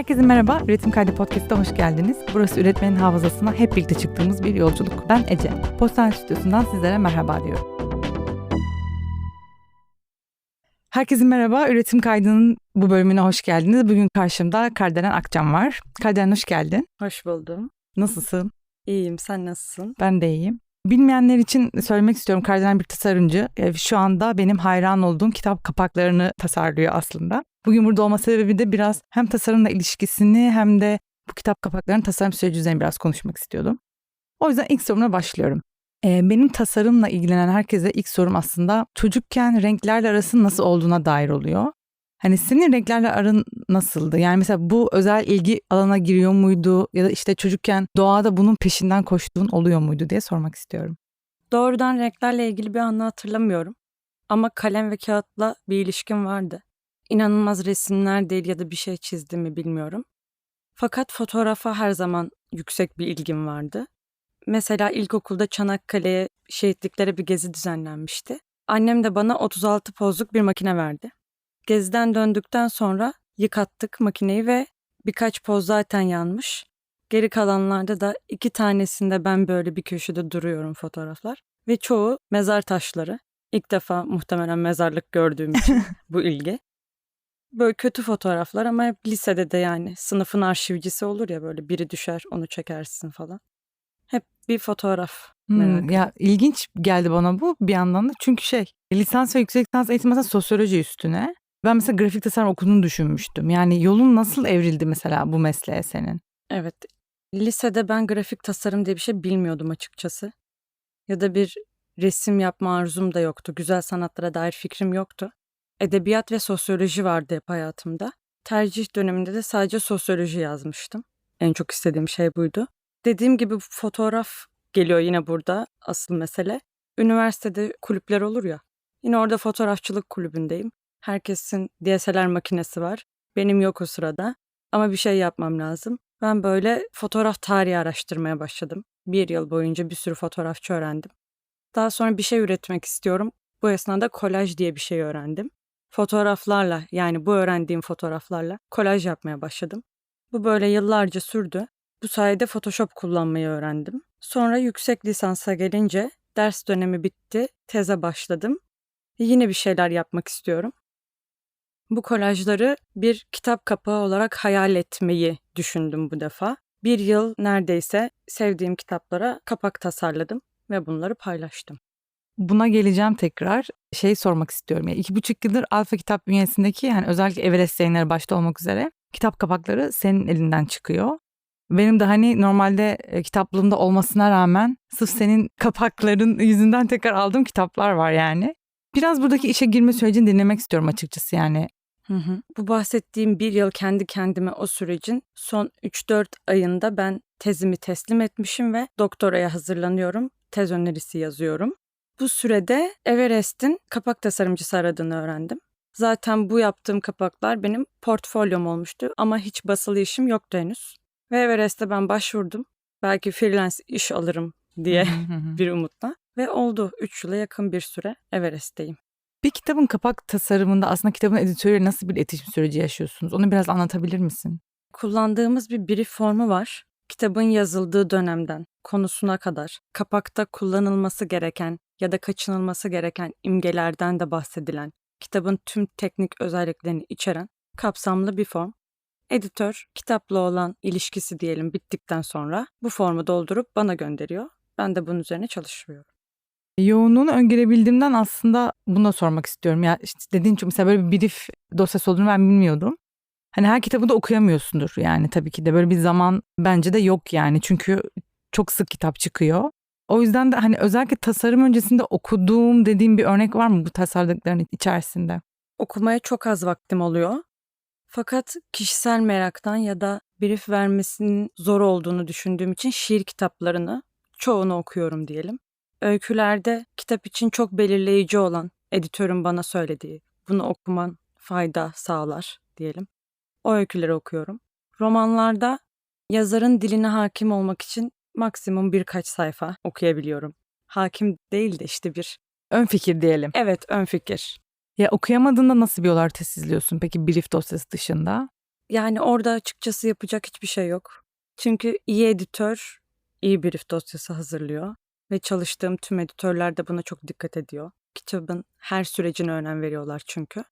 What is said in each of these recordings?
Herkese merhaba, Üretim Kaydı Podcast'a hoş geldiniz. Burası üretmenin hafızasına hep birlikte çıktığımız bir yolculuk. Ben Ece. Postal Stüdyosu'ndan sizlere merhaba diyorum. Herkese merhaba, Üretim Kaydı'nın bu bölümüne hoş geldiniz. Bugün karşımda Kardelen Akcan var. Kardelen hoş geldin. Hoş buldum. Nasılsın? İyiyim, sen nasılsın? Ben de iyiyim. Bilmeyenler için söylemek istiyorum. Kardelen bir tasarımcı. E, Şu anda benim hayran olduğum kitap kapaklarını tasarlıyor aslında. Bugün burada olma sebebi de biraz hem tasarımla ilişkisini hem de bu kitap kapaklarının tasarım süreci üzerine biraz konuşmak istiyordum. O yüzden ilk sorumla başlıyorum. E, benim tasarımla ilgilenen herkese ilk sorum aslında çocukken renklerle arasının nasıl olduğuna dair oluyor. Hani senin renklerle arın nasıldı? Yani mesela bu özel ilgi alana giriyor muydu? Ya da işte çocukken doğada bunun peşinden koştuğun oluyor muydu diye sormak istiyorum. Doğrudan renklerle ilgili bir anı hatırlamıyorum. Ama kalem ve kağıtla bir ilişkim vardı. İnanılmaz resimler değil ya da bir şey çizdiğimi bilmiyorum. Fakat fotoğrafa her zaman yüksek bir ilgim vardı. Mesela ilkokulda Çanakkale'ye, şehitliklere bir gezi düzenlenmişti. Annem de bana 36 pozluk bir makine verdi. Geziden döndükten sonra yıkattık makineyi ve birkaç poz zaten yanmış. Geri kalanlarda da iki tanesinde ben böyle bir köşede duruyorum fotoğraflar. Ve çoğu mezar taşları. İlk defa muhtemelen mezarlık gördüğüm için bu ilgi. Böyle kötü fotoğraflar ama hep lisede de yani sınıfın arşivcisi olur ya böyle biri düşer onu çekersin falan. Hep bir fotoğraf Hmm, ya ilginç geldi bana bu bir yandan da çünkü şey lisans ve yüksek lisans eğitimi mesela sosyoloji üstüne. Ben mesela grafik tasarım okuduğunu düşünmüştüm. Yani yolun nasıl evrildi mesela bu mesleğe senin? Evet. Lisede ben grafik tasarım diye bir şey bilmiyordum açıkçası. Ya da bir resim yapma arzum da yoktu. Güzel sanatlara dair fikrim yoktu. Edebiyat ve sosyoloji vardı hep hayatımda. Tercih döneminde de sadece sosyoloji yazmıştım. En çok istediğim şey buydu. Dediğim gibi fotoğraf geliyor yine burada asıl mesele. Üniversitede kulüpler olur ya. Yine orada fotoğrafçılık kulübündeyim. Herkesin DSLR makinesi var. Benim yok o sırada. Ama bir şey yapmam lazım. Ben böyle fotoğraf tarihi araştırmaya başladım. Bir yıl boyunca bir sürü fotoğrafçı öğrendim. Daha sonra bir şey üretmek istiyorum. Bu esnada kolaj diye bir şey öğrendim. Fotoğraflarla yani bu öğrendiğim fotoğraflarla kolaj yapmaya başladım. Bu böyle yıllarca sürdü. Bu sayede Photoshop kullanmayı öğrendim. Sonra yüksek lisansa gelince ders dönemi bitti, teze başladım. Yine bir şeyler yapmak istiyorum. Bu kolajları bir kitap kapağı olarak hayal etmeyi düşündüm bu defa. Bir yıl neredeyse sevdiğim kitaplara kapak tasarladım ve bunları paylaştım. Buna geleceğim tekrar. Şey sormak istiyorum. Yani iki buçuk yıldır Alfa Kitap bünyesindeki hani özellikle Everest yayınları başta olmak üzere kitap kapakları senin elinden çıkıyor. Benim de hani normalde e, kitaplığımda olmasına rağmen sırf senin kapakların yüzünden tekrar aldığım kitaplar var yani. Biraz buradaki işe girme sürecini dinlemek istiyorum açıkçası yani. Hı hı. Bu bahsettiğim bir yıl kendi kendime o sürecin son 3-4 ayında ben tezimi teslim etmişim ve doktoraya hazırlanıyorum. Tez önerisi yazıyorum. Bu sürede Everest'in kapak tasarımcısı aradığını öğrendim. Zaten bu yaptığım kapaklar benim portfolyom olmuştu ama hiç basılı işim yoktu henüz. Ve Everest'e ben başvurdum. Belki freelance iş alırım diye bir umutla. Ve oldu 3 yıla yakın bir süre Everest'teyim. Bir kitabın kapak tasarımında aslında kitabın editörüyle nasıl bir iletişim süreci yaşıyorsunuz? Onu biraz anlatabilir misin? Kullandığımız bir brief formu var. Kitabın yazıldığı dönemden konusuna kadar kapakta kullanılması gereken ya da kaçınılması gereken imgelerden de bahsedilen, kitabın tüm teknik özelliklerini içeren kapsamlı bir form. Editör kitapla olan ilişkisi diyelim bittikten sonra bu formu doldurup bana gönderiyor. Ben de bunun üzerine çalışıyorum. Yoğunluğunu öngörebildiğimden aslında bunu da sormak istiyorum. Ya işte dediğin gibi mesela böyle bir brief dosyası olduğunu ben bilmiyordum. Hani her kitabı da okuyamıyorsundur yani tabii ki de böyle bir zaman bence de yok yani. Çünkü çok sık kitap çıkıyor. O yüzden de hani özellikle tasarım öncesinde okuduğum dediğim bir örnek var mı bu tasarladıkların içerisinde? Okumaya çok az vaktim oluyor. Fakat kişisel meraktan ya da brief vermesinin zor olduğunu düşündüğüm için şiir kitaplarını çoğunu okuyorum diyelim. Öykülerde kitap için çok belirleyici olan editörün bana söylediği, bunu okuman fayda sağlar diyelim. O öyküleri okuyorum. Romanlarda yazarın diline hakim olmak için maksimum birkaç sayfa okuyabiliyorum. Hakim değil de işte bir Ön fikir diyelim. evet ön fikir. Ya okuyamadığında nasıl bir yol haritası izliyorsun peki brief dosyası dışında? Yani orada açıkçası yapacak hiçbir şey yok. Çünkü iyi editör iyi brief dosyası hazırlıyor ve çalıştığım tüm editörler de buna çok dikkat ediyor. Kitabın her sürecine önem veriyorlar çünkü.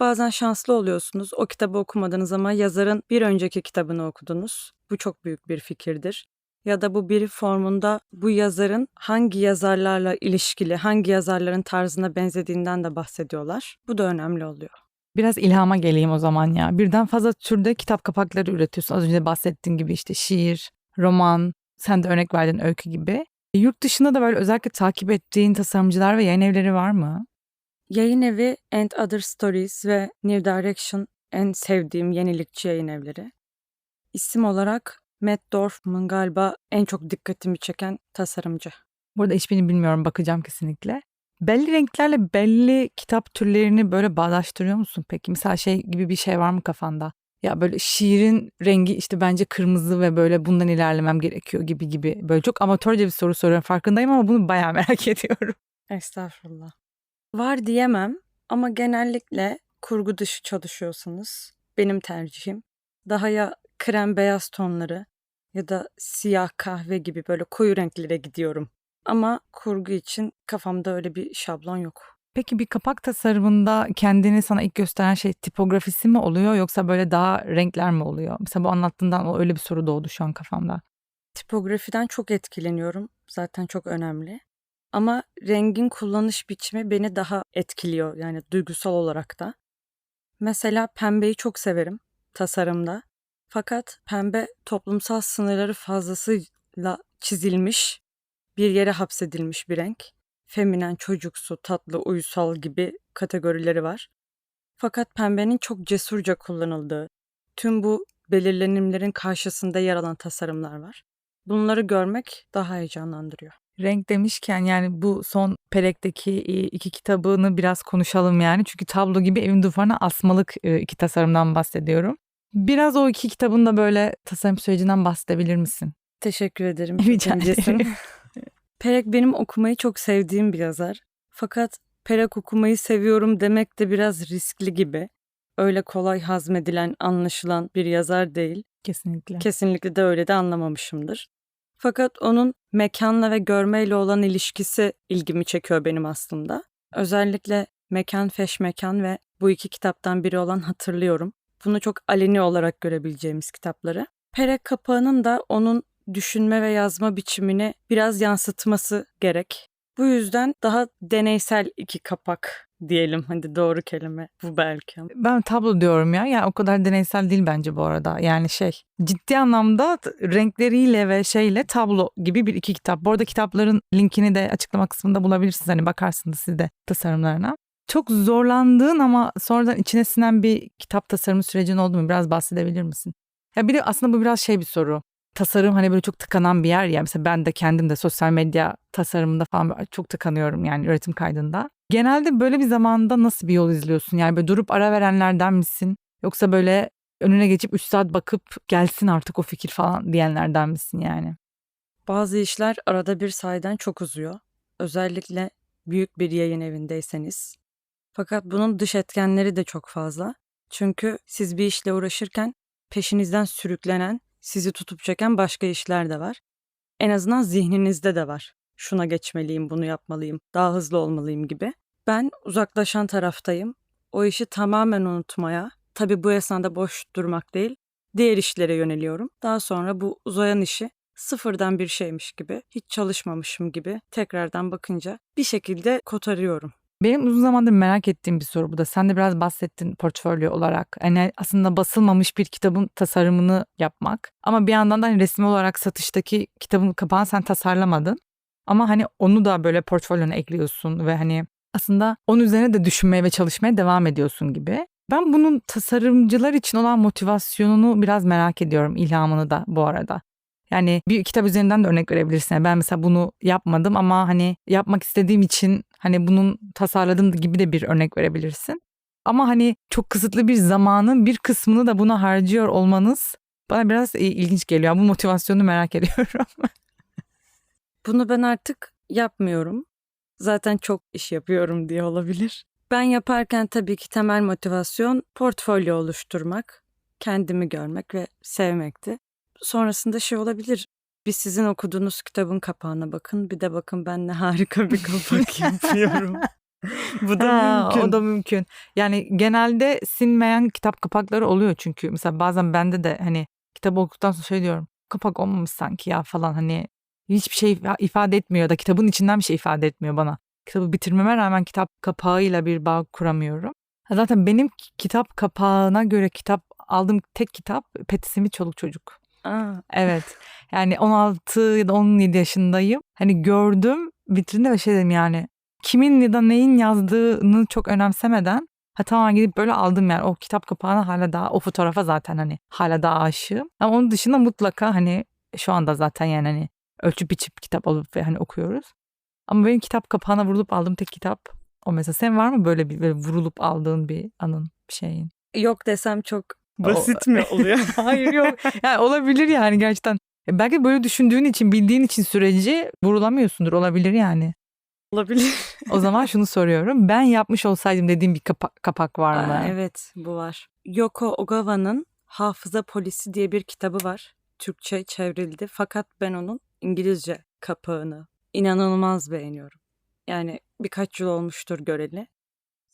Bazen şanslı oluyorsunuz. O kitabı okumadınız ama yazarın bir önceki kitabını okudunuz. Bu çok büyük bir fikirdir. Ya da bu brief formunda bu yazarın hangi yazarlarla ilişkili, hangi yazarların tarzına benzediğinden de bahsediyorlar. Bu da önemli oluyor. Biraz ilhama geleyim o zaman ya. Birden fazla türde kitap kapakları üretiyorsun. Az önce bahsettiğin gibi işte şiir, roman, sen de örnek verdin öykü gibi. E, Yurt dışında da böyle özellikle takip ettiğin tasarımcılar ve yayın evleri var mı? Yayın evi And Other Stories ve New Direction en sevdiğim yenilikçi yayın evleri. İsim olarak Matt Dorfman galiba en çok dikkatimi çeken tasarımcı. Burada hiçbirini bilmiyorum bakacağım kesinlikle. Belli renklerle belli kitap türlerini böyle bağdaştırıyor musun peki? Mesela şey gibi bir şey var mı kafanda? Ya böyle şiirin rengi işte bence kırmızı ve böyle bundan ilerlemem gerekiyor gibi gibi. Böyle çok amatörce bir soru soruyorum farkındayım ama bunu bayağı merak ediyorum. Estağfurullah. Var diyemem ama genellikle kurgu dışı çalışıyorsanız benim tercihim daha ya krem beyaz tonları ya da siyah kahve gibi böyle koyu renklere gidiyorum. Ama kurgu için kafamda öyle bir şablon yok. Peki bir kapak tasarımında kendini sana ilk gösteren şey tipografisi mi oluyor yoksa böyle daha renkler mi oluyor? Mesela bu anlattığından öyle bir soru doğdu şu an kafamda. Tipografiden çok etkileniyorum. Zaten çok önemli. Ama rengin kullanış biçimi beni daha etkiliyor yani duygusal olarak da. Mesela pembeyi çok severim tasarımda. Fakat pembe toplumsal sınırları fazlasıyla çizilmiş, bir yere hapsedilmiş bir renk. Feminen, çocuksu, tatlı, uysal gibi kategorileri var. Fakat pembenin çok cesurca kullanıldığı, tüm bu belirlenimlerin karşısında yer alan tasarımlar var. Bunları görmek daha heyecanlandırıyor. Renk demişken yani bu son Perek'teki e, iki kitabını biraz konuşalım yani. Çünkü tablo gibi evin duvarına asmalık e, iki tasarımdan bahsediyorum. Biraz o iki kitabın da böyle tasarım sürecinden bahsedebilir misin? Teşekkür ederim. Rica ederim. Perek benim okumayı çok sevdiğim bir yazar. Fakat Perek okumayı seviyorum demek de biraz riskli gibi. Öyle kolay hazmedilen, anlaşılan bir yazar değil. Kesinlikle. Kesinlikle de öyle de anlamamışımdır. Fakat onun mekanla ve görmeyle olan ilişkisi ilgimi çekiyor benim aslında. Özellikle Mekan Feş Mekan ve bu iki kitaptan biri olan Hatırlıyorum. Bunu çok aleni olarak görebileceğimiz kitapları. Perek kapağının da onun düşünme ve yazma biçimini biraz yansıtması gerek. Bu yüzden daha deneysel iki kapak diyelim. Hadi doğru kelime bu belki. Ben tablo diyorum ya. Yani o kadar deneysel değil bence bu arada. Yani şey ciddi anlamda renkleriyle ve şeyle tablo gibi bir iki kitap. Bu arada kitapların linkini de açıklama kısmında bulabilirsiniz. Hani bakarsınız siz de tasarımlarına. Çok zorlandığın ama sonradan içine sinen bir kitap tasarımı sürecin oldu mu? Biraz bahsedebilir misin? Ya bir de aslında bu biraz şey bir soru. Tasarım hani böyle çok tıkanan bir yer ya. Mesela ben de kendim de sosyal medya tasarımında falan çok tıkanıyorum yani üretim kaydında. Genelde böyle bir zamanda nasıl bir yol izliyorsun? Yani böyle durup ara verenlerden misin? Yoksa böyle önüne geçip 3 saat bakıp gelsin artık o fikir falan diyenlerden misin yani? Bazı işler arada bir sayeden çok uzuyor. Özellikle büyük bir yayın evindeyseniz. Fakat bunun dış etkenleri de çok fazla. Çünkü siz bir işle uğraşırken peşinizden sürüklenen, sizi tutup çeken başka işler de var. En azından zihninizde de var. Şuna geçmeliyim, bunu yapmalıyım, daha hızlı olmalıyım gibi. Ben uzaklaşan taraftayım. O işi tamamen unutmaya, tabii bu esnada boş durmak değil, diğer işlere yöneliyorum. Daha sonra bu uzayan işi sıfırdan bir şeymiş gibi, hiç çalışmamışım gibi tekrardan bakınca bir şekilde kotarıyorum. Benim uzun zamandır merak ettiğim bir soru bu da. Sen de biraz bahsettin portfolyo olarak. Hani aslında basılmamış bir kitabın tasarımını yapmak. Ama bir yandan da hani resmi olarak satıştaki kitabın kapağını sen tasarlamadın. Ama hani onu da böyle portfolyona ekliyorsun ve hani aslında onun üzerine de düşünmeye ve çalışmaya devam ediyorsun gibi. Ben bunun tasarımcılar için olan motivasyonunu biraz merak ediyorum, ilhamını da bu arada. Yani bir kitap üzerinden de örnek verebilirsin. Yani ben mesela bunu yapmadım ama hani yapmak istediğim için hani bunun tasarladım gibi de bir örnek verebilirsin. Ama hani çok kısıtlı bir zamanın bir kısmını da buna harcıyor olmanız bana biraz ilginç geliyor. Bu motivasyonu merak ediyorum. Bunu ben artık yapmıyorum. Zaten çok iş yapıyorum diye olabilir. Ben yaparken tabii ki temel motivasyon portfolyo oluşturmak. kendimi görmek ve sevmekti. Sonrasında şey olabilir. Bir sizin okuduğunuz kitabın kapağına bakın. Bir de bakın ben ne harika bir kapak yapıyorum. Bu da Ha, mümkün. O da mümkün. Yani genelde sinmeyen kitap kapakları oluyor çünkü. Mesela bazen bende de hani kitabı okuduktan sonra şey diyorum. Kapak olmamış sanki ya falan hani hiçbir şey ifa- ifade etmiyor da kitabın içinden bir şey ifade etmiyor bana. Kitabı bitirmeme rağmen kitap kapağıyla bir bağ kuramıyorum. Zaten benim ki- kitap kapağına göre kitap aldığım tek kitap Smith Çoluk Çocuk. Evet. Yani 16 ya da 17 yaşındayım. Hani gördüm vitrinde ve şey dedim yani kimin ya da neyin yazdığını çok önemsemeden ha tamam gidip böyle aldım yani o kitap kapağına hala daha o fotoğrafa zaten hani hala daha aşığım. Ama onun dışında mutlaka hani şu anda zaten yani hani ölçüp biçip kitap alıp ve hani okuyoruz. Ama benim kitap kapağına vurulup aldığım tek kitap o mesela. Sen var mı böyle bir böyle vurulup aldığın bir anın bir şeyin? yok desem çok O- basit mi oluyor? Hayır yok. Yani olabilir yani gerçekten. E, Belki böyle düşündüğün için, bildiğin için süreci vurulamıyorsundur. Olabilir yani. Olabilir. O zaman şunu soruyorum. Ben yapmış olsaydım dediğim bir kapa- kapak var mı? Aa, evet bu var. Yoko Ogawa'nın Hafıza Polisi diye bir kitabı var. Türkçe çevrildi fakat ben onun İngilizce kapağını inanılmaz beğeniyorum. Yani birkaç yıl olmuştur göreli.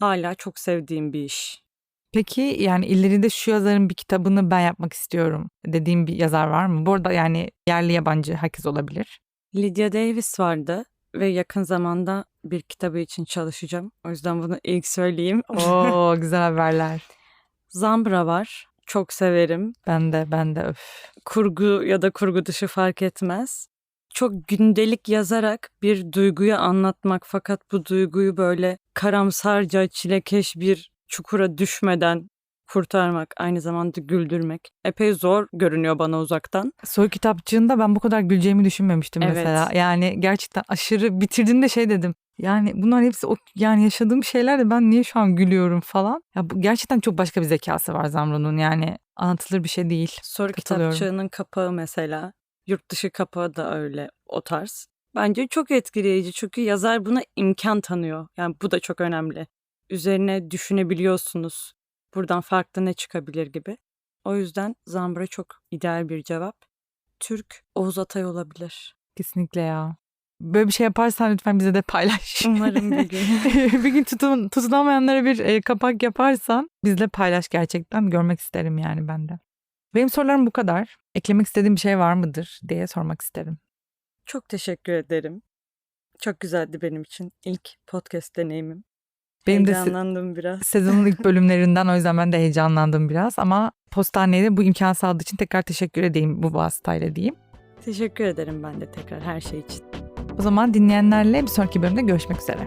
Hala çok sevdiğim bir iş. Peki yani ileride şu yazarın bir kitabını ben yapmak istiyorum dediğim bir yazar var mı? Bu arada yani yerli yabancı herkes olabilir. Lydia Davis vardı ve yakın zamanda bir kitabı için çalışacağım. O yüzden bunu ilk söyleyeyim. Oo güzel haberler. Zambra var. Çok severim. Ben de ben de öf. kurgu ya da kurgu dışı fark etmez. Çok gündelik yazarak bir duyguyu anlatmak fakat bu duyguyu böyle karamsarca çilekeş bir çukura düşmeden kurtarmak, aynı zamanda güldürmek epey zor görünüyor bana uzaktan. Soy kitapçığında ben bu kadar güleceğimi düşünmemiştim Evet. mesela. Yani gerçekten aşırı bitirdiğimde şey dedim. Yani bunlar hepsi o yani yaşadığım şeyler de ben niye şu an gülüyorum falan. Ya bu gerçekten çok başka bir zekası var Zamro'nun yani anlatılır bir şey değil. Soru kitapçığının kapağı mesela, yurt dışı kapağı da öyle o tarz. Bence çok etkileyici çünkü yazar buna imkan tanıyor. Yani bu da çok önemli. Üzerine düşünebiliyorsunuz. Buradan farklı ne çıkabilir gibi. O yüzden Zambra çok ideal bir cevap. Türk Oğuz Atay olabilir. Kesinlikle ya. Böyle bir şey yaparsan lütfen bize de paylaş. Umarım bir gün. bir gün tutun, tutunamayanlara bir e, kapak yaparsan bizle paylaş gerçekten. Görmek isterim yani ben de. Benim sorularım bu kadar. Eklemek istediğim bir şey var mıdır diye sormak isterim. Çok teşekkür ederim. Çok güzeldi benim için ilk podcast deneyimim. Benim de Heyecanlandım biraz. sezonun ilk bölümlerinden o yüzden ben de heyecanlandım biraz ama postaneye de bu imkan sağladığı için tekrar teşekkür edeyim bu vasıtayla diyeyim. Teşekkür ederim ben de tekrar her şey için. O zaman dinleyenlerle bir sonraki bölümde görüşmek üzere.